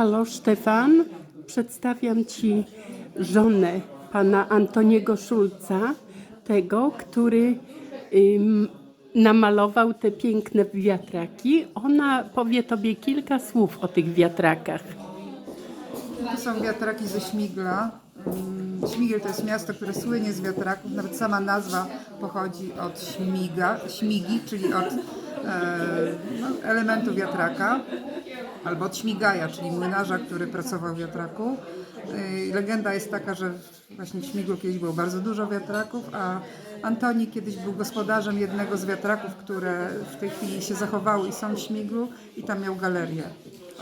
Halo Stefan, przedstawiam Ci żonę pana Antoniego Szulca, tego, który ym, namalował te piękne wiatraki. Ona powie Tobie kilka słów o tych wiatrakach. To są wiatraki ze Śmigla. Mm, Śmigiel to jest miasto, które słynie z wiatraków. Nawet sama nazwa pochodzi od śmiga, śmigi, czyli od no, elementu wiatraka, albo od śmigaja, czyli młynarza, który pracował w wiatraku. Y, Legenda jest taka, że właśnie w Śmiglu kiedyś było bardzo dużo wiatraków, a Antoni kiedyś był gospodarzem jednego z wiatraków, które w tej chwili się zachowały i są w Śmiglu i tam miał galerię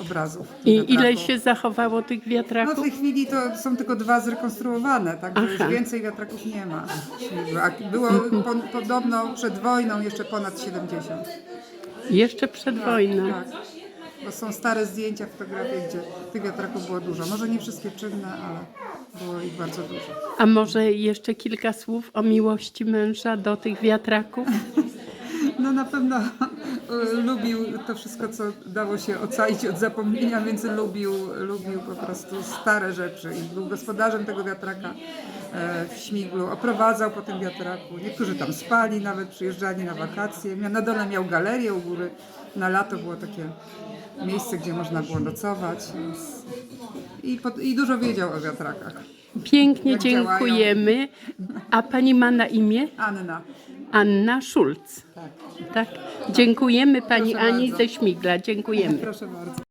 obrazów. I wiatraków. ile się zachowało tych No w wiatraków? tej chwili to są tylko dwa zrekonstruowane, także już Aha. więcej wiatraków nie ma. A było po, podobno przed wojną jeszcze ponad 70. Jeszcze przed wojną. Tak. Bo są stare zdjęcia, fotografie, gdzie tych wiatraków było dużo. Może nie wszystkie czynne, ale było ich bardzo dużo. A może jeszcze kilka słów o miłości męża do tych wiatraków? No na pewno lubił to wszystko, co dało się ocalić od zapomnienia, więc lubił, lubił po prostu stare rzeczy i był gospodarzem tego wiatraka e, w Śmiglu, oprowadzał po tym wiatraku. Niektórzy tam spali, nawet przyjeżdżali na wakacje. Na dole miał galerię u góry, na lato było takie miejsce, gdzie można było nocować. Więc... I, po, I dużo wiedział o wiatrakach. Pięknie Jak działają. dziękujemy. A pani ma na imię? Anna. Anna Szulc. Tak. Tak. Dziękujemy pani Ani ze Śmigla. Dziękujemy. Proszę bardzo.